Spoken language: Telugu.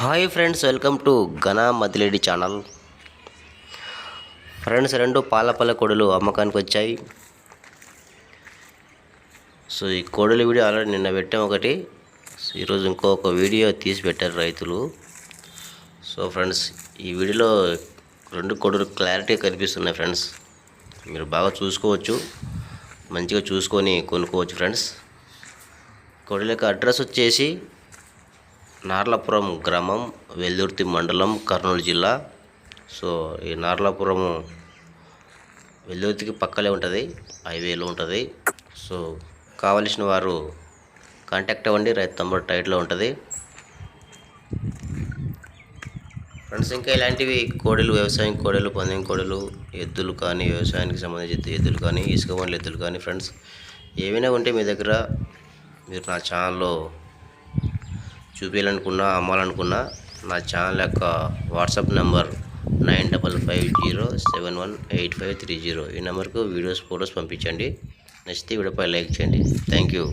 హాయ్ ఫ్రెండ్స్ వెల్కమ్ టు ఘనా మదిలేడి ఛానల్. ఫ్రెండ్స్ రెండు పాలపల్ల కోడలు అమ్మకానికి వచ్చాయి. సో ఈ కోడలి వీడియో ఆల్రెడీ నిన్న పెట్టాం ఒకటి. సో ఈరోజు ఇంకొక వీడియో తీసి పెట్టారు రైతులు. సో ఫ్రెండ్స్ ఈ వీడియోలో రెండు కోడలు క్లారిటీ కనిపిస్తున్నాయి ఫ్రెండ్స్. మీరు బాగా చూసుకోవచ్చు. మంచిగా చూసుకొని కొనుక్కోవచ్చు ఫ్రెండ్స్. కోడలి యొక్క అడ్రస్ వచ్చేసి నార్లాపురం గ్రామం వెల్దుర్తి మండలం కర్నూలు జిల్లా. సో ఈ నార్లాపురం వెల్దుర్తికి పక్కలే ఉంటుంది హైవేలో ఉంటుంది. సో కావలసిన వారు కాంటాక్ట్ అవ్వండి రైతు తమ్ముడు టైట్లో ఉంటుంది. ఫ్రెండ్స్ ఇంకా ఇలాంటివి కోడలు వ్యవసాయం కోడలు పందెం కోడలు ఎద్దులు కానీ వ్యవసాయానికి సంబంధించిన ఎద్దులు కానీ ఇసుక ఎద్దులు కానీ ఫ్రెండ్స్ ఏవైనా ఉంటే మీ దగ్గర మీరు నా ఛానల్లో చూపించాలనుకున్నా అమ్మాలనుకున్నా నా ఛానల్ యొక్క WhatsApp number nine double five zero seven one eight five three zero. ఈ నెంబర్కు వీడియోస్ ఫొటోస్ పంపించండి. నచ్చితే వీడియోపై లైక్ చేయండి. Thank you.